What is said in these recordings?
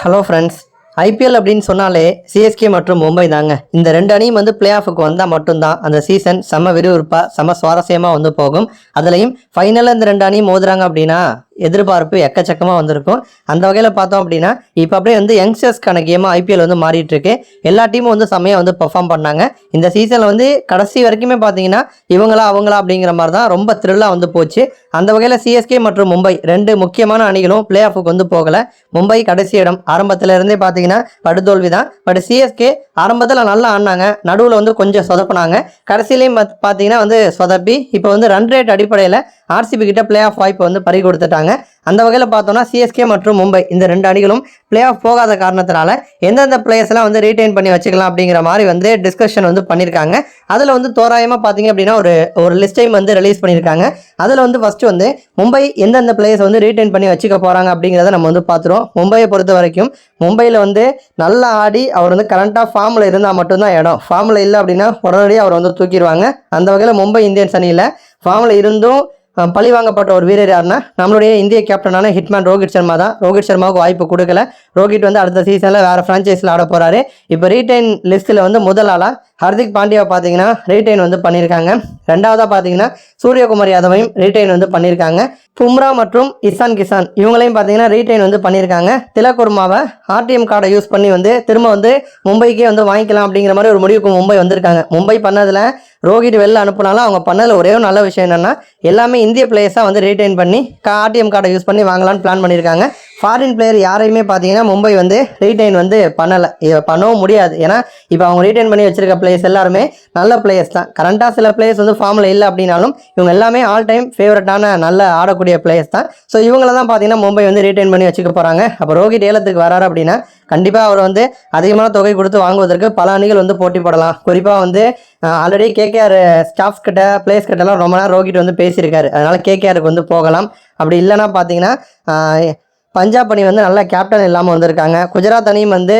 Hello friends IPL அப்படின்னு சொன்னாலே CSK மற்றும் மும்பை தாங்க. இந்த ரெண்டு அணியும் வந்து பிளே ஆஃபுக்கு வந்தால் மட்டும்தான் அந்த சீசன் செம விறுவிறுப்பாக செம சுவாரஸ்யமாக வந்து போகும். அதுலேயும் ஃபைனலில் இந்த ரெண்டு அணியும் மோதுறாங்க அப்படின்னா எதிர்பார்ப்பு எக்கச்சக்கமாக வந்திருக்கும். அந்த வகையில் பார்த்தோம் அப்படின்னா இப்போ அப்படியே வந்து யங்ஸ்டர்ஸ்க்கான கேமாக ஐபிஎல் வந்து மாறிட்டுருக்கு. எல்லா டீமும் வந்து செம்மையாக வந்து பெர்ஃபார்ம் பண்ணாங்க. இந்த சீசனில் வந்து கடைசி வரைக்குமே பார்த்தீங்கன்னா இவங்களா அவங்களா அப்படிங்கிற மாதிரி தான் ரொம்ப த்ரில்லாக வந்து போச்சு. அந்த வகையில் சிஎஸ்கே மற்றும் மும்பை ரெண்டு முக்கியமான அணிகளும் பிளே ஆஃபுக்கு வந்து போகலை. மும்பை கடைசி இடம் ஆரம்பத்தில் இருந்தே பார்த்தீங்கன்னா படுதோல்வி தான் பட் சிஎஸ்கே ஆரம்பத்தில் நல்லா ஆடினாங்க. நடுவில் வந்து கொஞ்சம் சொதப்பினாங்க. கடைசியிலையும் பார்த்தீங்கன்னா வந்து சொதப்பி இப்போ வந்து ரன் ரேட் அடிப்படையில் ஆர்சிபி கிட்ட பிளே ஆஃப் வாய்ப்பை வந்து பறி கொடுத்துட்டாங்க. அந்த வகையில் பார்த்தோம்னா சிஎஸ்கே மற்றும் மும்பை இந்த ரெண்டு அணிகளும் பிளே ஆஃப் போகாத காரணத்தினால எந்தெந்த பிளேயர்ஸ்லாம் வந்து ரீட்டைன் பண்ணி வச்சுக்கலாம் அப்படிங்கிற மாதிரி வந்து டிஸ்கஷன் வந்து பண்ணியிருக்காங்க அதில் வந்து தோராயமாக பார்த்தீங்க அப்படின்னா ஒரு ஒரு லிஸ்டையும் வந்து ரிலீஸ் பண்ணியிருக்காங்க அதில் வந்து ஃபஸ்ட்டு வந்து மும்பை எந்தெந்த பிளேயர்ஸ் வந்து ரீட்டைன் பண்ணி வச்சுக்க போகிறாங்க அப்படிங்கிறத நம்ம வந்து பார்த்துருவோம். மும்பையை பொறுத்த வரைக்கும் மும்பையில் வந்து நல்லா ஆடி அவர் வந்து கரண்ட்டாக ஃபார்மில் இருந்தால் மட்டும்தான் இடம். ஃபார்மில் இல்லை அப்படின்னா உடனடியாக அவர் வந்து தூக்கிடுவாங்க. அந்த வகையில் மும்பை இந்தியன்ஸ் அணியில் ஃபார்மில் இருந்தும் பழி வாங்கப்பட்ட ஒரு வீரர் யாருன்னா நம்மளுடைய இந்திய கேப்டனான ஹிட்மேன் ரோஹித் சர்மா தான். ரோஹித் சர்மாவுக்கு வாய்ப்பு கொடுக்கல. ரோஹித் வந்து அடுத்த சீசனில் வேறு ஃப்ரான்ச்சைஸில் ஆட போகிறாரு இப்போ ரீடைன் லிஸ்ட்டில் வந்து முதல் ஆளாக ஹர்திக் பாண்டியா பார்த்தீங்கன்னா ரீடைன் வந்து பண்ணியிருக்காங்க. ரெண்டாவதாக பார்த்தீங்கன்னா சூரியகுமார் யாதவையும் ரீடைன் வந்து பண்ணியிருக்காங்க. பும்ரா மற்றும் இசான் கிசான் இவங்களையும் பார்த்தீங்கன்னா ரீடைன் வந்து பண்ணியிருக்காங்க. திலகுர்மாவை ஆர்டிஎம் கார்டை யூஸ் பண்ணி வந்து திரும்ப வந்து மும்பைக்கே வந்து வாங்கிக்கலாம் அப்படிங்கிற மாதிரி ஒரு முடிவுக்கு மும்பை வந்திருக்காங்க. மும்பை பண்ணதில் ரோஹித் வெளில அனுப்புனாலும் அவங்க பண்ணதில் ஒரே ஒரு நல்ல விஷயம் என்னென்னா எல்லாமே இந்திய பிளேயர்ஸாக வந்து ரீடைன் பண்ணி ஆர்டிஎம் கார்டை யூஸ் பண்ணி வாங்கலாம்னு பிளான் பண்ணியிருக்காங்க ஃபாரின் பிளேயர் யாரையுமே பார்த்தீங்கன்னா மும்பை வந்து ரீடைன் வந்து பண்ணலை. இதை பண்ணவும் முடியாது. ஏன்னா இப்போ அவங்க ரீடைன் பண்ணி வச்சிருக்க பிளேயர்ஸ் எல்லாருமே நல்ல பிளேயர்ஸ் தான். கரண்ட்டாக சில பிளேயர்ஸ் வந்து ஃபார்மில் இல்லை அப்படின்னாலும் இவங்க எல்லாமே ஆல் டைம் ஃபேவரட்டான நல்ல ஆடக்கூடிய பிளேயர்ஸ் தான். ஸோ இவங்கள தான் பார்த்தீங்கன்னா மும்பை வந்து ரீடைன் பண்ணி வச்சுக்க போகிறாங்க அப்போ ரோஹித் ஏலத்துக்கு வராரு அப்படின்னா கண்டிப்பாக அவர் வந்து அதிகமான தொகை கொடுத்து வாங்குவதற்கு பல அணிகள் வந்து போட்டி போடலாம். குறிப்பாக வந்து ஆல்ரெடி கேகேஆர் ஸ்டாஃப்ஸ் கிட்ட பிளேஸ் கிட்டலாம் ரொம்ப நேரம் ரோஹித் வந்து பேசியிருக்காரு. அதனால் கேகேஆருக்கு வந்து போகலாம். அப்படி இல்லைன்னா பார்த்தீங்கன்னா பஞ்சாப் அணி வந்து நல்ல கேப்டன் இல்லாமல் வந்திருக்காங்க. குஜராத் அணியும் வந்து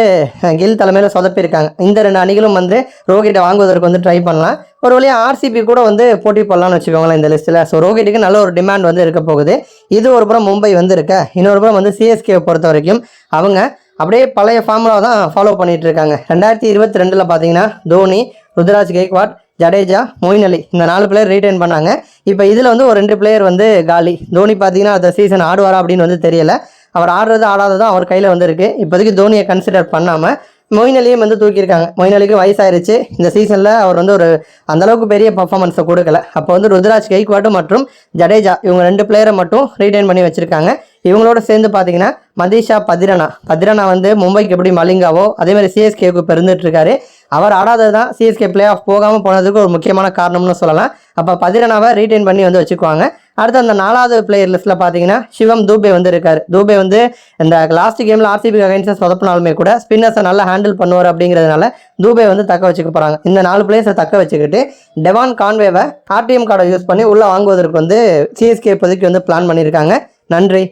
கில் தலைமையில் சொதப்பியிருக்காங்க. இந்த ரெண்டு அணிகளும் வந்து ரோஹிட்டை வாங்குவதற்கு வந்து ட்ரை பண்ணலாம். ஒரு வழியாக ஆர்சிபி கூட வந்து போட்டி போடலாம்னு வச்சுக்கோங்களேன் இந்த லிஸ்ட்டில் ஸோ ரோஹிட்டுக்கு நல்ல ஒரு டிமாண்ட் வந்து இருக்க போகுது. இது ஒரு புறம் மும்பை வந்து இருக்க இன்னொரு புறம் வந்து சிஎஸ்கேவை பொறுத்த வரைக்கும் அவங்க அப்படியே பழைய ஃபார்முலா தான் ஃபாலோ பண்ணிகிட்டு இருக்காங்க. ரெண்டாயிரத்தி இருபத்தி ரெண்டில் பார்த்தீங்கன்னா தோனி ருத்ராஜ் கேக்வாட் ஜடேஜா மொயின் அலி இந்த நாலு பிளேயர் ரீட்டைன் பண்ணாங்க. இப்போ இதில் வந்து ஒரு ரெண்டு பிளேயர் வந்து காலி. தோனி பார்த்தீங்கன்னா அந்த சீசன் ஆடுவாரா அப்படின்னு வந்து தெரியல. அவர் ஆடுறது ஆடாததும் அவர் கையில் வந்துருக்கு. இப்போதைக்கு தோனியை கன்சிடர் பண்ணாமல் மொயின் அலியும் வந்து தூக்கியிருக்காங்க. மொயின் அலிக்கு வயசாயிருச்சு. இந்த சீசனில் அவர் வந்து ஒரு அந்த அளவுக்கு பெரிய பர்ஃபார்மன்ஸை கொடுக்கல. அப்போ வந்து ருத்ராஜ் கைக்வாட்டு மற்றும் ஜடேஜா இவங்க ரெண்டு பிளேயரை மட்டும் ரீடைன் பண்ணி வச்சுருக்காங்க. இவங்களோட சேர்ந்து பார்த்தீங்கன்னா மதீஷா பதிரனா. பதிரனா வந்து மும்பைக்கு எப்படி மலிங்காவோ அதே மாதிரி சிஎஸ்கேவுக்கு பெருந்துட்டு இருக்காரு. அவர் ஆடாதது தான் சிஎஸ்கே பிளே ஆஃப் போகாமல் போனதுக்கு ஒரு முக்கியமான காரணம்னு சொல்லலாம். அப்போ பதிரனாவை ரீடைன் பண்ணி வந்து வச்சுக்குவாங்க. அடுத்து அந்த நாலாவது பிளேயர் லிஸ்ட்டில் பார்த்தீங்கன்னா சிவம் தூபே வந்து இருக்கார். தூபே வந்து இந்த லாஸ்ட் கேமில் ஆர்சிபி அகைன்ஸ்டாக சொதப்பினாலுமே கூட ஸ்பின்னர்ஸை நல்லா ஹேண்டில் பண்ணுவார் அப்படிங்கிறதுனால தூபே வந்து தக்க வச்சுக்க போகிறாங்க இந்த நாலு பிளேயர்ஸை தக்க வச்சுக்கிட்டு டெவான் கான்வேவை ஆர்டிஎம் கார்டை யூஸ் பண்ணி உள்ளே வாங்குவதற்கு வந்து சிஎஸ்கே இப்போதைக்கு வந்து பிளான் பண்ணியிருக்காங்க நன்றி.